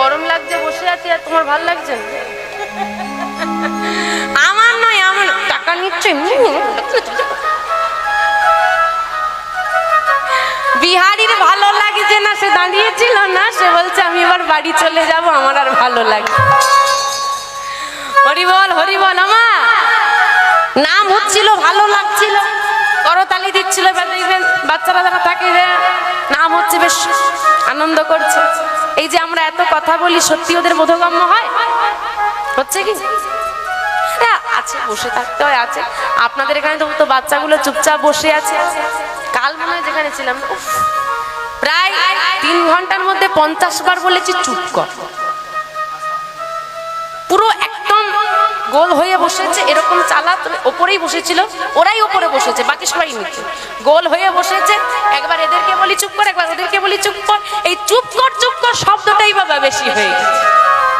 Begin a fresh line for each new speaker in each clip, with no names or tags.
গরম লাগছে, বসে আছি, আর তোমার ভালো লাগছে? আমার নয়, আমার টাকা নিচ্ছে বিহারির ভালো লাগছে না, সে দাঁড়িয়েছিল না, সে বলছে, আমি এবার বাড়ি চলে যাব, আমার আর ভালো লাগে হরি বল হরি বল, আমা। নাম হচ্ছিল, ভালো লাগছিল। করতালি দিচ্ছিল বাচ্চারা যারা থাকে নাম হচ্ছে বেশ আনন্দ করছে। এই যে আমরা এত কথা বলি, সত্যি ওদের বোধগম্য হয়? হচ্ছে কি? আছে, বসে থাকতে হয়, আছে। আপনাদের এখানে তো তো বাচ্চাগুলো চুপচাপ বসে আছে। কাল মনে হয় যেখানে ছিলাম প্রায় তিন ঘণ্টার মধ্যে পঞ্চাশ বার বলেছি, চুপ কর। পুরো গোল হয়ে বসেছে, এরকম চালা ওপরেই বসেছিল, ওরাই ওপরে বসেছে, বাকি সবাই নিচে। গোল হয়ে বসেছে, একবার এদেরকে বলি চুপ কর, একবার ওদেরকে বলি চুপ কর, এই চুপ কর চুপ কর শব্দটাই বাবা বেশি হয়ে গেছে।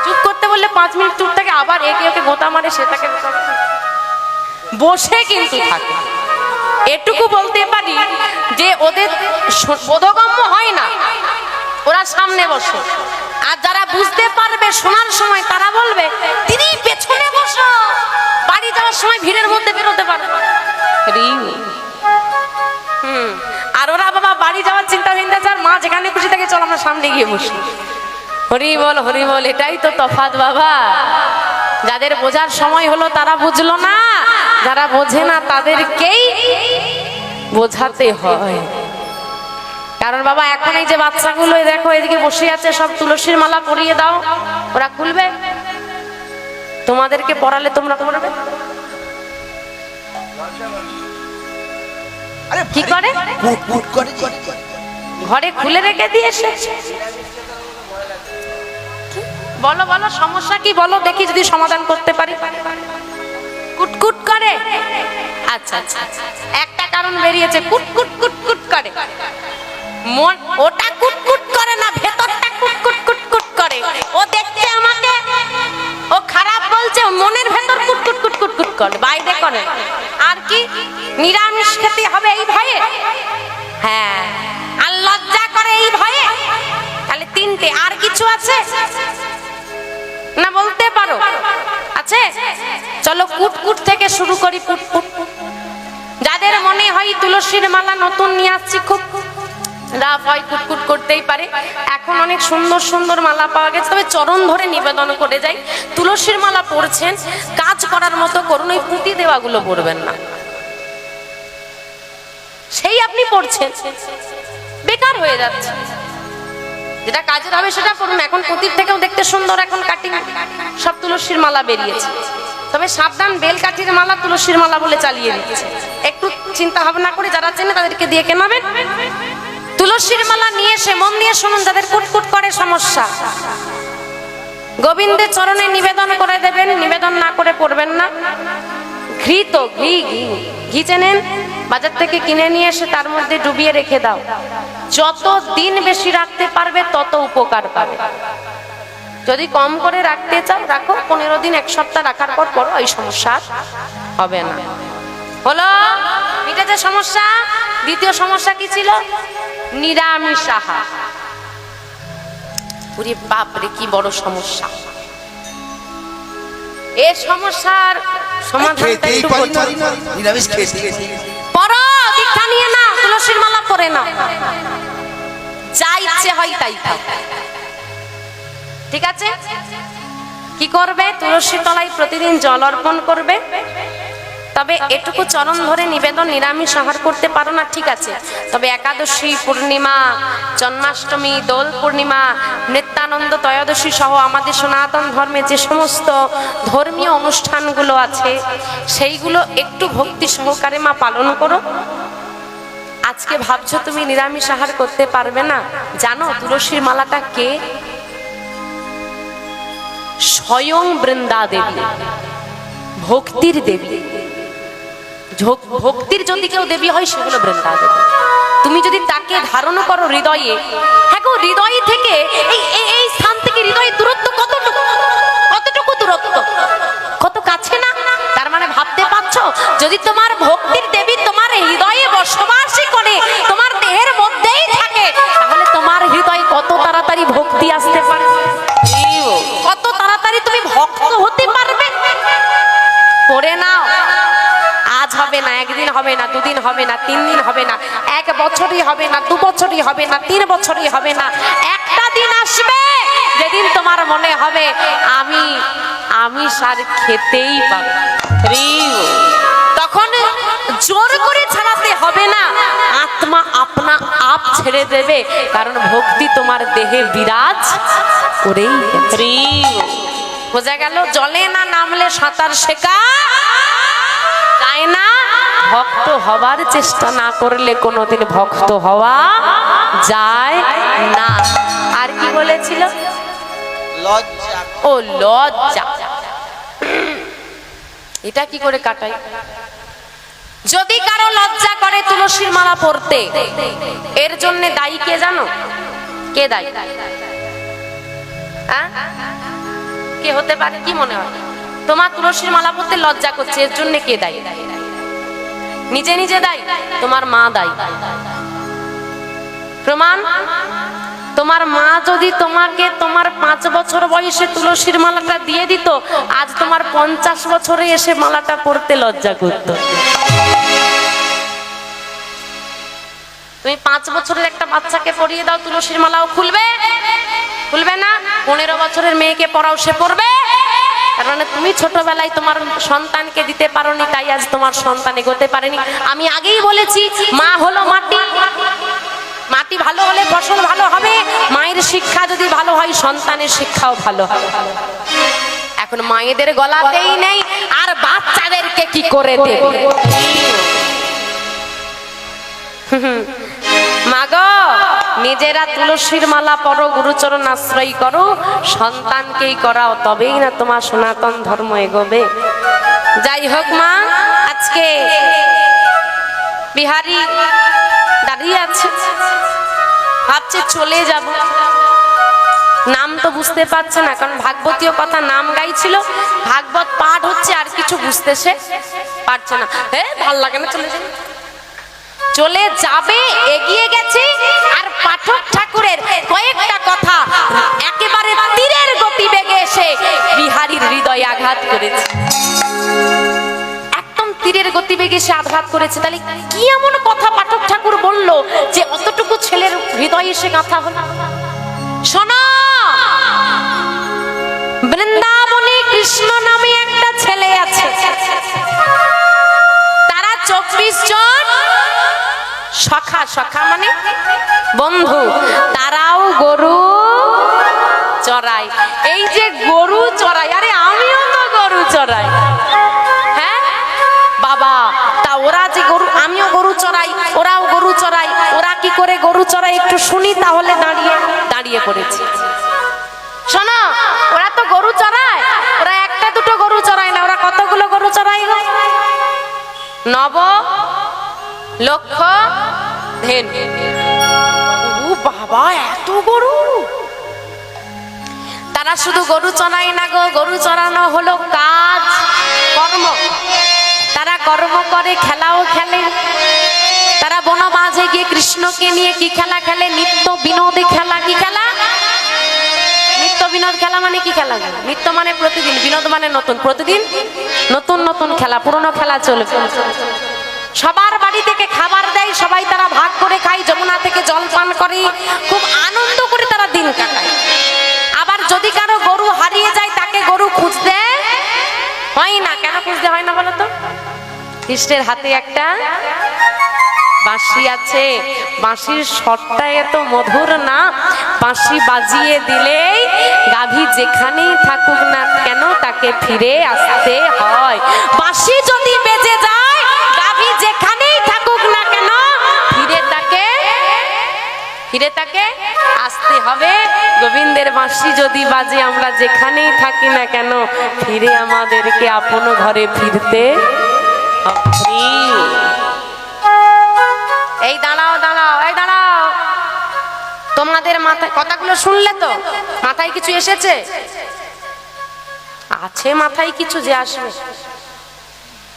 চুপ করতে বললে পাঁচ মিনিট চুপ থাকে, আবার একে ওকে গোতা মারে গোতা মারে। বসে কিন্তু থাকে। এটুকু বলতে পারি যে ওদের স- বোধগম্য হয় না। ওরা সামনে বসে। আর যারা বুঝতে পারবে শোনার সময় তারা বলবে তিনি পেছনে বসো। বাড়ি যাওয়ার সময় ভিড়ের মধ্যে বেরোতে পারবে। হুম। আর ওরা বাবা বাড়ি যাওয়ার চিন্তা চিন্তা চার মা যেখানে খুশি থাকে চল আমরা সামনে গিয়ে বসি। হরি বল হরি বল এটাই তো তফাৎ বাবা। যাদের বোঝার সময় হলো তারা বুঝলো না যারা বোঝে না তাদেরকেই বোঝাতে হয়। কারণ বাবা এখন এই যে বাচ্চাগুলো দেখো এদিকে বসে আছে সব তুলসীর মালা পরিয়ে দাও। ওরা খুলবে? তোমাদেরকে পড়ালে তোমরা পড়বে? কি করে। ঘরে খুলে রেখে দিয়ে এসেছে বলো বলো সমস্যা কি? বলো দেখি যদি সমাধান করতে পারি। কুটকুট করে। আচ্ছা আচ্ছা একটা কারণ বেরিয়েছে কুটকুট কুটকুট করে। মন ওটা কুটকুট করে না, ভেতরটা কুটকুট কুটকুট করে। ও দেখতে আমাকে, ও খারাপ বলছে মনের ভেতর কুটকুট কুটকুট কুট করে, বাইরে করে আর কি? নিরামিষ খেতে হবে এই ভয়ে? হ্যাঁ। আর লজ্জা করে এই ভয়ে? তাহলে তিনটে। আর কিছু আছে? না, বলতে পারো। আছে? চলো কুটকুট থেকে শুরু করি, কুটকুট। যাদের মনে হয় তুলসীর মালা নতুন নিয়ে আসছি, খুব রাফ হয় কুটকুট করতেই পারে। এখন অনেক সুন্দর সুন্দর মালা পাওয়া গেছে। তবে চরণ ধরে নিবেদন করে যাই। তুলসীর মালা পড়ছেন কাজ করার মতো করুন, ওই পুঁতি দেওয়াগুলো পড়বেন না। সেই আপনি পড়ছেন বেকার হয়ে যাচ্ছে। যেটা কাজের হবে সেটা করুন। এখন পুঁতির থেকেও দেখতে সুন্দর এখন কাটিং সব তুলসীর মালা বেরিয়েছে। তবে সাবধান, বেল কাঠির মালা তুলসীর মালা বলে চালিয়ে দিচ্ছে। একটু চিন্তা ভাবনা করে যারা চেনে তাদেরকে দিয়ে কেনাবেন। তুলসীর মালা নিয়ে এসে মন দিয়ে শুনুন যাদের কুটকুট করে সমস্যা। গোবিন্দের চরণে নিবেদন করে দেবেন, নিবেদন না করে পড়বেন না। ঘি তো ঘি ঘি ঘি চেনেন, বাজার থেকে কিনে নিয়ে এসে তার মধ্যে ডুবিয়ে রেখে দাও। যত দিন বেশি রাখতে পারবে, তত উপকার পাবে। যদি কম করে রাখতে চাও, রাখো। পনেরো দিন, এক সপ্তাহ রাখার পর পর ওই সমস্যা হবে না। হলো মিটেছে সমস্যা দ্বিতীয় সমস্যা কি ছিল? নিরামিষ আহার ওরে বাপরে কি বড় সমস্যা। এ সমস্যার সমাধানটা
খেতেই
একটু
পারি না।
কঠিন।
নিরামিষ
পড়ো দীক্ষা নিয়ে না তুলসীর মালা পরে না যা ইচ্ছে হয় তাই খাও। ঠিক আছে? কি করবে? তুলসী তলায় প্রতিদিন জল অর্পণ করবে। তবে এটুকু চরণ ধরে নিবেদন নিরামিষ আহার করতে পারো না ঠিক আছে। তবে একাদশী পূর্ণিমা জন্মাষ্টমী দোল পূর্ণিমা নিত্যানন্দ ত্রয়োদশী সহ আমাদের সনাতন ধর্মে যে সমস্ত ধর্মীয় অনুষ্ঠানগুলো আছে সেইগুলো একটু ভক্তি সহকারে মা পালন করো। আজকে ভাবছ তুমি নিরামিষ আহার করতে পারবে না? জানো তুলসীর মালাটা কে? স্বয়ং বৃন্দা দেবী। ভক্তির দেবী। ভক্তির যদি কেউ দেবী হয় সেগুলো বৃন্দা দেবী। তুমি যদি তাকে ধারণ করো হৃদয়ে হ্যাঁ গো হৃদয় থেকে এই এই স্থান থেকে হৃদয়ের দূরত্ব কতটুকু? কতটুকু দূরত্ব? কত কাছে না? তার মানে ভাবতে পারছ? যদি তোমার ভক্তির দেবী তোমার হৃদয়ে বসবাসই করে তোমার দেহের মধ্যেই থাকে তাহলে তোমার হৃদয় কত তাড়াতাড়ি ভক্তি আসতে পারে? কত তাড়াতাড়ি তুমি ভক্ত হতে পারবে? পড়ে না হবে না, একদিন হবে না, দুদিন হবে না, তিন দিন হবে না, এক বছরই হবে না, দু বছরই হবে না, তিন বছরই হবে না, একটা দিন আসবে যেদিন তোমার মনে হবে, আমি আমি সার খেতেই পাবো। তখন জোর করে ছাড়াতে হবে না, আত্মা আপনা আপ ছেড়ে দেবে, কারণ ভক্তি তোমার দেহে বিরাজ করেই। বোঝা গেল, জলে না নামলে সাঁতার শেখা যায় না। ভক্ত হবার চেষ্টা না করলে কোনোদিন ভক্ত হওয়া যায় না। আর কি বলেছিল?
লজ্জা।
ও লজ্জা। এটা কি করে কাটাই? যদি কারও লজ্জা করে তুলসীর মালা পরতে এর জন্য দায়ী কে জানো? কে দায়ী? কে হতে পারে? কি মনে হয়? তোমার তুলসীর মালা পরতে লজ্জা করছে এর জন্য কে দায়ী? নিজে নিজে দায়ী তোমার মা দায়ী প্রমাণ? তোমার মা যদি তোমাকে তোমার পাঁচ বছর বয়সে তুলসীর মালাটা দিয়ে দিত, আজ তোমার পঞ্চাশ বছরে এসে মালাটা পরতে লজ্জা করত। তুমি পাঁচ বছরের একটা বাচ্চাকে পরিয়ে দাও, তুলসীর মালাও খুলবে। খুলবে না? পনেরো বছরের মেয়েকে পড়াও, সে পড়বে। তার মানে তুমি ছোটবেলায় তোমার সন্তানকে দিতে পারোনি, তাই আজ তোমার সন্তান এগোতে পারেনি। আমি আগেই বলেছি, মা হলো মাটি। মাটি ভালো হলে ফসল ভালো হবে, মায়ের শিক্ষা যদি ভালো হয়, সন্তানের শিক্ষাও ভালো হবে। এখন মায়েদের গলাতেই নেই, আর বাচ্চাদেরকে কি করে দেবে? মাগো নিজেরা তুলসীর মালা পরো, গুরুচরণ আশ্রয় করো, সন্তানকেই করাও তবেই না তোমার সনাতন ধর্ম এগোবে। যাই হোক মা, আজকে বিহারি দাঁড়িয়ে আছে। ভাবছে চলে যাব। নাম তো বুঝতে পারছে না, কারণ ভাগবতীয় কথা নাম গাইছিল। ভাগবত পাঠ হচ্ছে আর কিছু বুঝতে সে পারছে না। হ্যাঁ ভালো লাগে না চলে যাবে চলে যাবে, এগিয়ে গেছে। আর পাঠক ঠাকুরের কয়েকটা কথা একেবারে তীরের গতি বেগে এসে বিহারীর হৃদয়ে আঘাত করেছে। তীরের গতিবেগে সে আঘাত করেছে। তাহলে কি এমন কথা পাঠক ঠাকুর বলল যে অতটুকু ছেলের হৃদয়ে এসে গাঁথা হলো? শোনো, বৃন্দাবনে কৃষ্ণ নামে একটা ছেলে আছে। তারা চব্বিশ জন সখা সখা মানে বন্ধু। তারাও গরু চড়াই এই যে গরু চড়াই আরে আমিও তো গরু চড়াই। হ্যাঁ? বাবা, তা ওরা যে গরু, আমিও গরু চড়াই, ওরাও গরু চড়াই। ওরা কি করে গরু চড়াই একটু শুনি তাহলে দাঁড়িয়ে দাঁড়িয়ে পড়েছি। শোনো, ওরা তো গরু চড়ায়। ওরা একটা দুটো গরু চড়ায় না, ওরা কতগুলো গরু চড়াই? নব লক্ষ ধেন। ও বাবা এত গরু? তারা শুধু গরু চড়াই না গো গরু চড়ানো হলো কাজ কর্ম। তারা কর্ম করে খেলাও খেলে। তারা বন মাঝে গিয়ে কৃষ্ণকে নিয়ে কি খেলা খেলে? নিত্য বিনোদে খেলা কি খেলা? নিত্য বিনোদ খেলা মানে কি খেলা? নিত্য মানে প্রতিদিন বিনোদ মানে নতুন। প্রতিদিন নতুন নতুন খেলা পুরনো খেলা চলবে। সবার বাড়ি থেকে খাবার দেয়, সবাই তারা ভাগ করে খায়, যমুনা থেকে জল পান করে। খুব আনন্দ করে তারা দিন কাটায়। আবার যদি কারও গরু হারিয়ে যায়, তাকে গরু খুঁজতে হয় না। কেন খুঁজতে হয় না বলো তো? কৃষ্ণের হাতে একটা বাঁশি আছে। বাঁশির স্বরটা এত মধুর না। বাঁশি বাজিয়ে দিলেই গাভী যেখানেই থাকুক না কেন তাকে ফিরে আসতে হয়। বাঁশি হবে? গোবিন্দের বাঁশি যদি বাজে, আমরা যেখানেই থাকি না কেন, ফিরে আমাদেরকে আপন ঘরে ফিরতে এই দাঁড়াও দাঁড়াও, এই দাঁড়াও। তোমাদের মাথায়, কথাগুলো শুনলে তো? মাথায় কিছু এসেছে? আছে, মাথায় কিছু যে আসবে।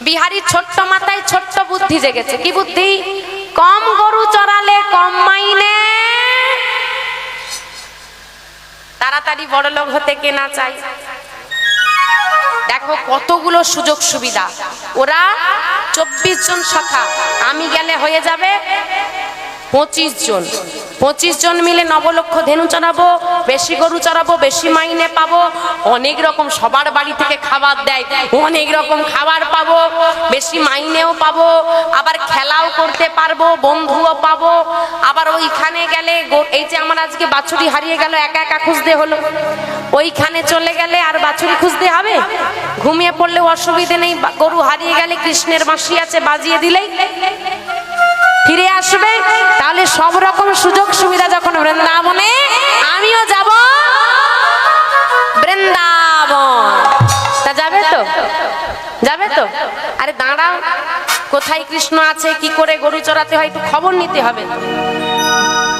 বিহারি ছোট্ট মাথায় ছোট্ট বুদ্ধি জেগেছে। কি বুদ্ধি? কম গরু চড়ালে কম মাইনে। তাড়াতাড়ি বড় লোক হতে কেনা চাই দেখো কতগুলো সুযোগ সুবিধা। ওরা চব্বিশ জন সখা। আমি গেলে হয়ে যাবে? পঁচিশ জন। পঁচিশ জন মিলে নবলক্ষ ধেনু চড়াবো বেশি গরু চড়াবো বেশি মাইনে পাবো। অনেক রকম সবার বাড়ি থেকে খাবার দেয়, অনেক রকম খাবার পাবো, বেশি মাইনেও পাবো। আবার খেলাও করতে পারব, বন্ধুও পাবো। আবার ওইখানে গেলে এই যে আমার আজকে বাছুরি হারিয়ে গেল, একা একা খুঁজতে হলো। ওইখানে চলে গেলে আর বাছুরি খুঁজতে হবে? ঘুমিয়ে পড়লে অসুবিধে নেই গরু হারিয়ে গেলে কৃষ্ণের বাঁশি আছে, বাজিয়ে দিলেই। ফিরে আসবে, তাহলে সব রকম সুযোগ সুবিধা যখন বৃন্দাবনে, আমিও যাব। বৃন্দাবন। তা যাবে তো? যাবে তো? আরে দাঁড়াও, কোথায় কৃষ্ণ আছে, কি করে গরু চড়াতে হয় একটু খবর নিতে হবে।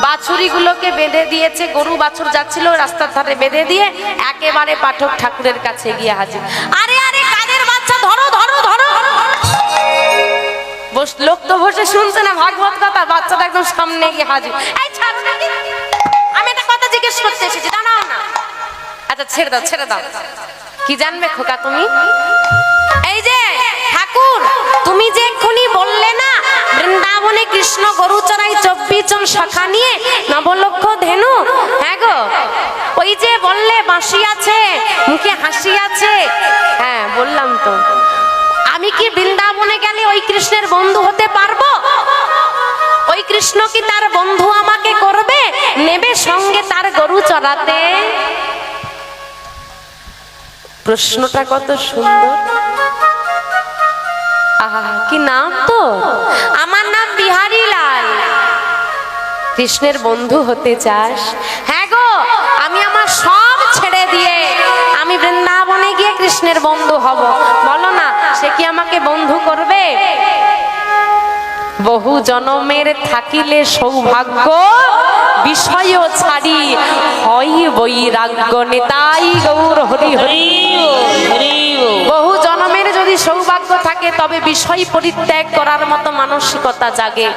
বাছুরিগুলোকে বেঁধে দিয়েছে, গরু বাছুর যাচ্ছিল, রাস্তার ধারে বেঁধে দিয়ে একেবারে পাঠক ঠাকুরের কাছে গিয়ে হাজির। আরে লোক তো বসে শুনছে না, ভাগবত কথা, বাচ্চাটা একদম সামনে গিয়ে হাজির। আমি একটা কথা জিজ্ঞেস করতে এসেছি, দাঁড়াও না। আচ্ছা ছেড়ে দাও ছেড়ে দাও। কি জানবে খোকা তুমি? এই যে, ঠাকুর, তুমি যে এক্ষুনি বললে না, বৃন্দাবনে কৃষ্ণ গরু চড়াই চব্বিশ জন শাখা নিয়ে নবলক্ষ ধেনু হ্যাঁ গো? ওই যে বললে বাঁশি আছে, মুখে হাসি আছে। হ্যাঁ বললাম তো। আমি কি বৃন্দাবনে গেলে ওই কৃষ্ণের বন্ধু হতে পারব? ওই কৃষ্ণ কি তার বন্ধু আমাকে করবে? নেবে সঙ্গে তার গরু চড়াতে। প্রশ্নটা কত সুন্দর। কি নাম তো? আমার নাম বিহারী লাল। কৃষ্ণের বন্ধু হতে চাস? হ্যাঁ গো, আমি আমার সব ছেড়ে দিয়ে আমি বৃন্দাবনে গিয়ে কৃষ্ণের বন্ধু হব। বলো না সে কি আমাকে বন্ধু করবে? বহু জনমের থাকিলে সৌভাগ্য বিষয় ছাড়ি হয় বৈরাগ্য নেতাই গৌর হরি হরি। বহু জনমের যদি সৌভাগ্য থাকে, তবে বিষয় পরিত্যাগ করার মতো মানসিকতা জাগে।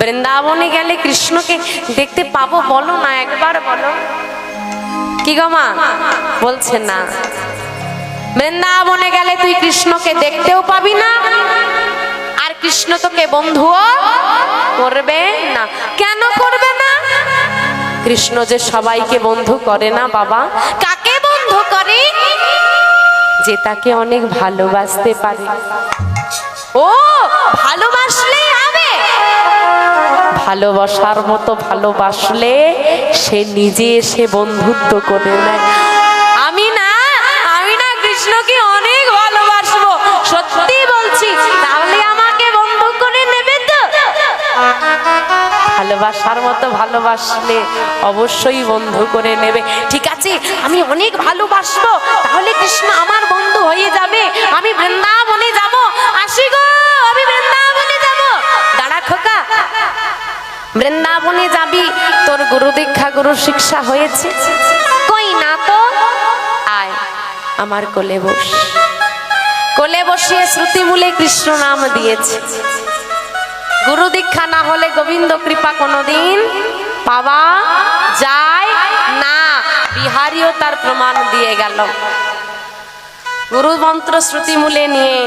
বৃন্দাবনে গেলে কৃষ্ণকে দেখতে পাবো, বলো না, একবার বলো। কি গো মা? বলছে না। বৃন্দাবনে গেলে তুই কৃষ্ণকে দেখতেও পাবি না। আর কৃষ্ণ তোকে বন্ধুও করবে না। কেন করবে না? কৃষ্ণ যে সবাইকে বন্ধু করে না বাবা। কাকে বন্ধু করে? যে তাকে অনেক ভালোবাসতে পারে। ও ভালোবাসলেই হবে। ভালোবাসার মতো ভালোবাসলে সে নিজে এসে বন্ধুত্ব করে নেয়। বলছি, তাহলে আমাকে বন্ধু করে নেবে তো? ভালোবাসার মতো ভালোবাসলে অবশ্যই বন্ধু করে নেবে। ঠিক আছে, আমি অনেক ভালোবাসবো, তাহলে কৃষ্ণ আমার বন্ধু হয়ে যাবে। আমি বৃন্দাবনে যাব। আসি গো, আমি বৃন্দাবনে যাব। দাঁড়া খোকা, বৃন্দাবনে যাবি, তোর গুরু দীক্ষা, গুরু শিক্ষা হয়েছে। কই না তো? আয়, আমার কোলে বস। কোলে বসিয়ে শ্রুতিমূলে কৃষ্ণ নাম দিয়েছে। গুরু দীক্ষা না হলে গোবিন্দ কৃপা কোনোদিন পাওয়া যায় না। বিহারিও তার প্রমাণ দিয়ে গেল। গুরু মন্ত্র শ্রুতি মূলে নিয়ে,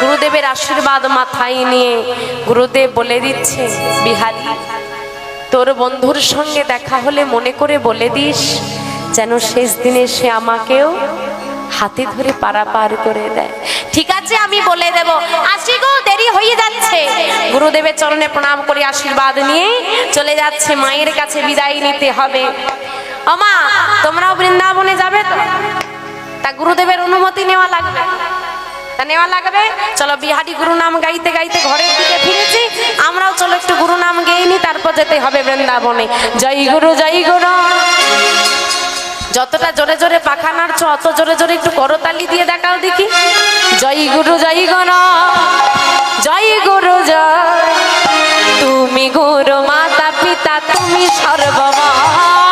গুরুদেবের আশীর্বাদ মাথায় নিয়ে গুরুদেব বলে দিচ্ছে, বিহারি, তোর বন্ধুর সঙ্গে দেখা হলে মনে করে বলে দিস, যেন শেষ দিনে সে আমাকেও হাতে ধরে পারাপার করে দেয়। ঠিক আছে, আমি বলে দেব। আসি গো, দেরি হয়ে যাচ্ছে। গুরুদেবের চরণে প্রণাম করে আশীর্বাদ নিয়ে চলে যাচ্ছে। মায়ের কাছে বিদায় নিতে হবে। আমা তোমরাও বৃন্দাবনে যাবে তো? তা গুরুদেবের অনুমতি নেওয়া লাগবে? তা নেওয়া লাগবে? চলো বিহারি গুরু নাম গাইতে গাইতে ঘরের দিকে ফিরেছি। আমরাও চলো একটু গুরু নাম গেয়ে নি, তারপর যেতে হবে বৃন্দাবনে। জয় গুরু জয় গুরু। যতটা জোরে জোরে পাখা নাড়ছো, অত জোরে জোরে একটু করতালি দিয়ে দেখাও দেখি। জয় গুরু, জয় গণ, জয় গুরু, জয়। তুমি গুরু, মাতা পিতা, তুমি সর্বময়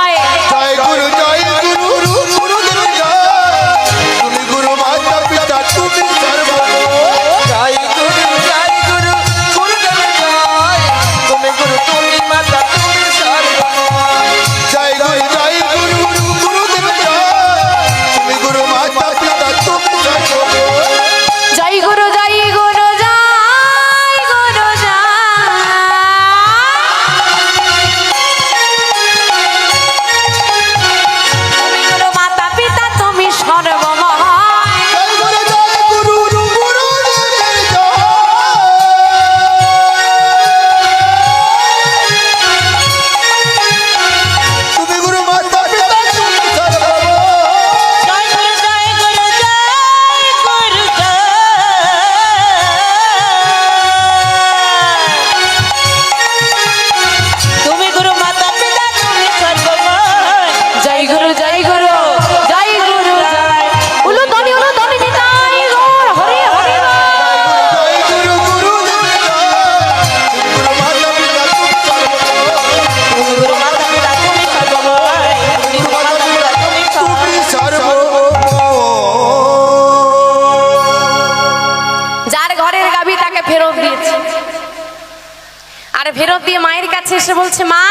দিয়ে মায়ের কাছে এসে বলছে, মা!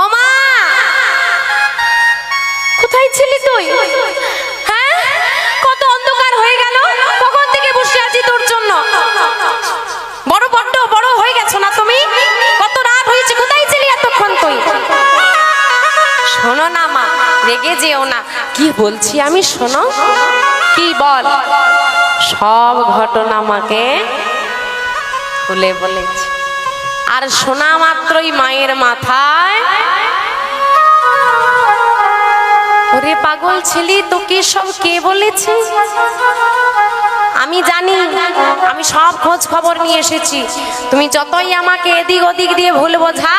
ও মা! কোথায় ছিলি তুই? হ্যাঁ? কত অন্ধকার হয়ে গেল। থেকে বসে আছি তোর জন্য? বড় বড় হয়ে গেছো না তুমি? কত রাত হয়েছে, কোথায় ছিলি এতক্ষণ তুই? শোনো না মা, রেগে যেও না। কি বলছি আমি, শোনো? কি বল? সব ঘটনা আমাকে খুলে বলেছে। আর শোনা মাত্রই মায়ের মাথায়, ওরে পাগল ছেলে, তোকে সব কে বলেছে? আমি জানি, আমি সব খোঁজ খবর নিয়ে এসেছি। তুমি যতই আমাকে এদিক ওদিক দিয়ে ভুল বোঝা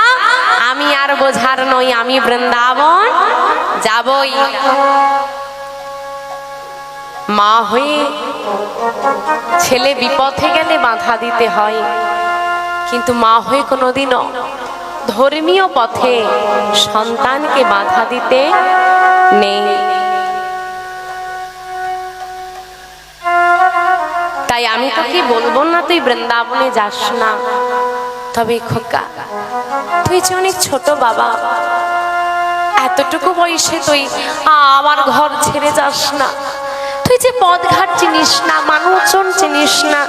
আমি আর বোঝার নই, আমি বৃন্দাবন যাবই। মা হয়ে ছেলে বিপথে গেলে বাধা দিতে হয়। কিন্তু মা হয়ে কোনোদিনও ধর্মীয় পথে সন্তানকে বাধা দিতে নেই। তাই আমি তোকে বলব না, তুই বৃন্দাবনে যাস না। তবে খোকা, তুই যে অনেক ছোট বাবা, এতটুকু বয়সে তুই আমার ঘর ছেড়ে যাস না। তুই যে পথঘাট চিনিস না, মানুষজন চিনিস না,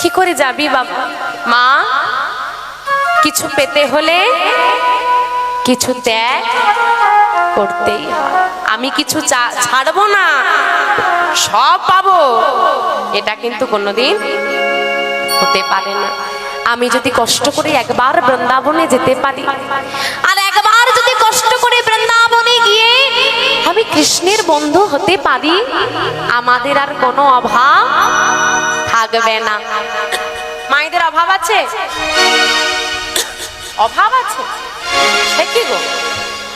কি করে যাবি বাবা? মা, কিছু পেতে হলে কিছু ত্যাগ করতেই আমি কিছু ছাড়বো না, সব পাবো। এটা কিন্তু কোনোদিন হতে পারে না। আমি যদি কষ্ট করে একবার বৃন্দাবনে যেতে পারি, আর আমি কৃষ্ণের বন্ধু হতে পারি? আমাদের আর কোনো অভাব থাকবে না। মায়েদের অভাব আছে? অভাব আছে? গো?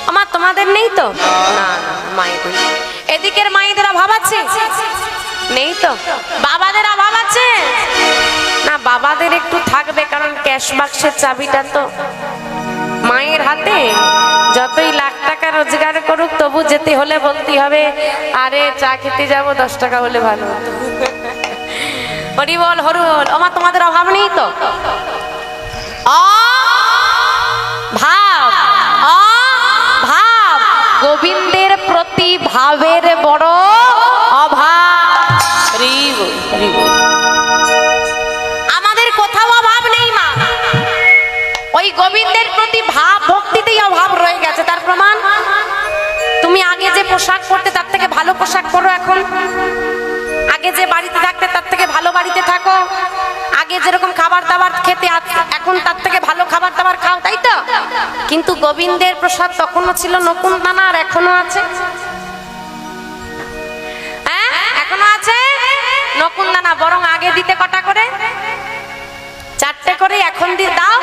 আমার তোমাদের নেই তো? না না এদিকের মায়েদের অভাব আছে? নেই তো? বাবাদের অভাব আছে? না, বাবাদের একটু থাকবে, কারণ ক্যাশ বাক্সের চাবিটা তো মায়ের হাতে। যতই লাখ টাকা রোজগার করুক, তবু যেতে হলে বলতে হবে, আরে চা খেতে যাব, দশ টাকা হলে ভালো হরি বল বল আমার তোমাদের অভাব নেই তো? ভাব ভাব। গোবিন্দের প্রতি ভাবের বড় অভাব। আমাদের কোথাও অভাব নেই, মা। ওই গোবিন্দের প্রতি ভাব তুমি আগে যে পোশাক পরতে, তার থেকে ভালো পোশাক পরো এখন। আগে যে বাড়িতে থাকতে, তার থেকে ভালো বাড়িতে থাকো। আগে যেরকম খাবার দাবার খেতে এখন তার থেকে ভালো খাবার দাবার খাও, তাই তো? কিন্তু গোবিন্দের প্রসাদ তখনও ছিল নকুন দানা, আর এখনও আছে। হ্যাঁ? এখনও আছে? নকুন দানা, বরং আগে দিতে কটা করে? চারটে করে, এখন দিয়ে দাও।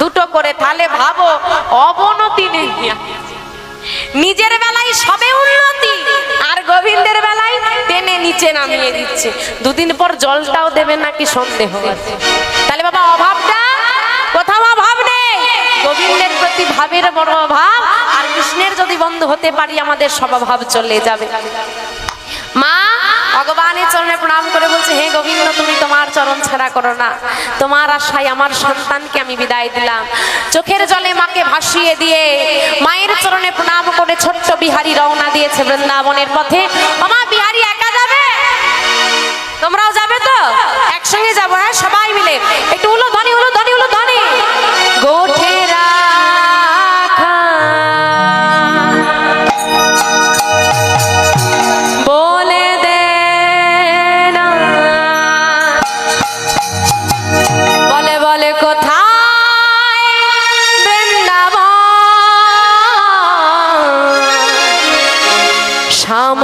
দুটো করে, তাহলে ভাবো, অবনতি নেই। নিজের বেলায় সবে উন্নতি, আর গোবিন্দের বেলায় টেনে নিচে নামিয়ে দিচ্ছে। দুদিন পর জলটাও দেবে নাকি সন্দেহ আছে। তাহলে বাবা, অভাবটা? কোথাও অভাব নেই। গোবিন্দের প্রতি ভাবের বড় অভাব, আর কৃষ্ণের যদি বন্ধ হতে পারি, আমাদের সব অভাব চলে যাবে। মা ভগবানের চরণে প্রণাম করে বলছে, হে গোবিন্দ, তুমি তোমার চরণ ছাড়া করো না। তোমার আশায় আমার সন্তানকে আমি বিদায় দিলাম। চোখের জলে মাকে ভাসিয়ে দিয়ে মায়ের চরণে প্রণাম করে ছোট্ট বিহারি রওনা দিয়েছে বৃন্দাবনের পথে। আমা বিহারি, একা যাবে? তোমরাও যাবে তো? একসঙ্গে যাব হ্যাঁ? সবাই মিলে। একটু উলো ধনি উলো ধনি উলো ধনি গোঠে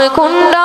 শ্যামকুণ্ড